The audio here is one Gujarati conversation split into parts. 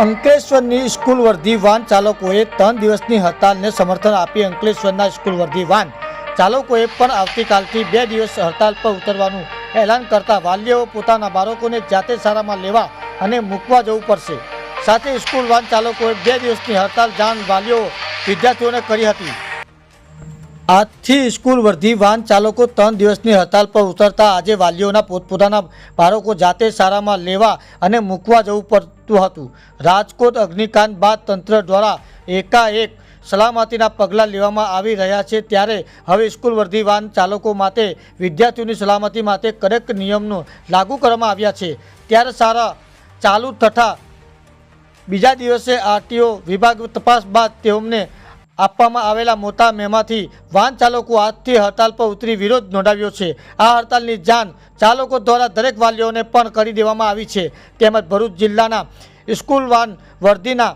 અંકલેશ્વરની સ્કૂલ વર્ધી વાન ચાલકોએ ત્રણ દિવસની હડતાલને સમર્થન આપી અંકલેશ્વરના સ્કૂલ વર્ધી વાન ચાલકોએ પણ આવતીકાલથી બે દિવસ હડતાલ પર ઉતરવાનું એલાન કરતા વાલીઓ પોતાના બાળકોને જાતે શાળામાં લેવા અને મૂકવા જવું પડશે. સાથે સ્કૂલ વાન ચાલકોએ બે દિવસની હડતાલ જાણ વાલીઓ વિદ્યાર્થીઓને કરી હતી. આજથી સ્કૂલ વર્ધી વાહન ચાલકો ત્રણ દિવસની હડતાલ પર ઉતરતા આજે વાલીઓના પોતપોતાના બાળકો જાતે શાળામાં લેવા અને મૂકવા જવું પડતું હતું. રાજકોટ અગ્નિકાંડ બાદ તંત્ર દ્વારા એકાએક સલામતીના પગલાં લેવામાં આવી રહ્યા છે. ત્યારે હવે સ્કૂલ વર્ધી વાહન ચાલકો માટે, વિદ્યાર્થીઓની સલામતી માટે કડક નિયમનો લાગુ કરવામાં આવ્યા છે. ત્યારે શાળા ચાલુ તથા બીજા દિવસે આરટીઓ વિભાગ તપાસ બાદ તેઓને આપવામાં આવેલા મોટા મેમાંથી વાહન ચાલકો આજથી હડતાલ પર ઉતરી વિરોધ નોંધાવ્યો છે. આ હડતાલની જાણ ચાલકો દ્વારા દરેક વાલીઓને પણ કરી દેવામાં આવી છે. તેમજ ભરૂચ જિલ્લાના સ્કૂલ વાન વર્ધીના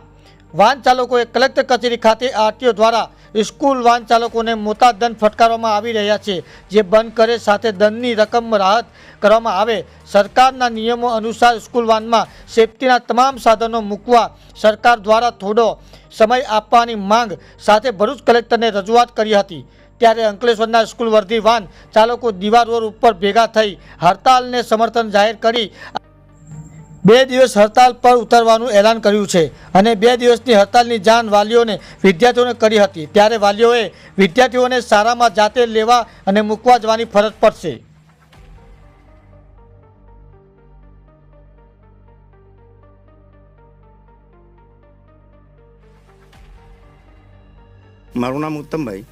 વાહન ચાલકોએ કલેક્ટર કચેરી ખાતે આરટીઓ દ્વારા સ્કૂલ વાહન ચાલકોને મોટા દંડ ફટકારવામાં આવી રહ્યા છે. જે બંધ કરે સાથે દંડની રકમ રાહત કરવામાં આવે. સરકારના નિયમો અનુસાર સ્કૂલ વાનમાં સેફટીના તમામ સાધનો મૂકવા સરકાર દ્વારા થોડો સમય આપવાની માંગ સાથે ભરૂચ કલેક્ટરને રજૂઆત કરી હતી. ત્યારે અંકલેશ્વરના સ્કૂલ વર્ધી વાન ચાલકો દિવાલ રોડ ઉપર ભેગા થઈ હડતાલને સમર્થન જાહેર કરી બે દિવસ હડતાલ પર ઉતરવાનું એલાન કર્યું છે અને બે દિવસની હડતાલની જાણ વાલીઓને, વિદ્યાર્થીઓને કરી હતી. ત્યારે વાલીઓએ વિદ્યાર્થીઓને શાળામાં જાતે લેવા અને મૂકવા જવાની ફરજ પડશે. મારું નામ ઉત્તમભાઈ.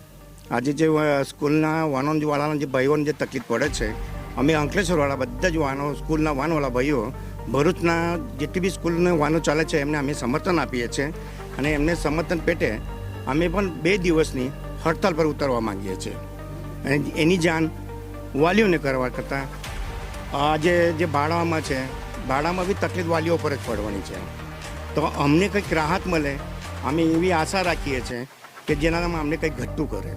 આજે જે સ્કૂલના વાનોવાળાના જે ભાઈઓને જે તકલીફ પડે છે, અમે અંકલેશ્વરવાળા બધા જ વાનો, સ્કૂલના વાનવાળા ભાઈઓ ભરૂચના જેટલી બી સ્કૂલના વાનો ચાલે છે, એમને અમે સમર્થન આપીએ છીએ અને એમને સમર્થન પેટે અમે પણ બે દિવસની હડતાલ પર ઉતરવા માંગીએ છીએ. અને એની જાણ વાલીઓને કરવા કરતાં આજે જે ભાડામાં છે, ભાડામાં બી તકલીફ વાલીઓ પર જ પડવાની છે. તો અમને કંઈક રાહત મળે, અમે એવી આશા રાખીએ છીએ કે જેનામાં અમને કંઈક ઘટતું કરે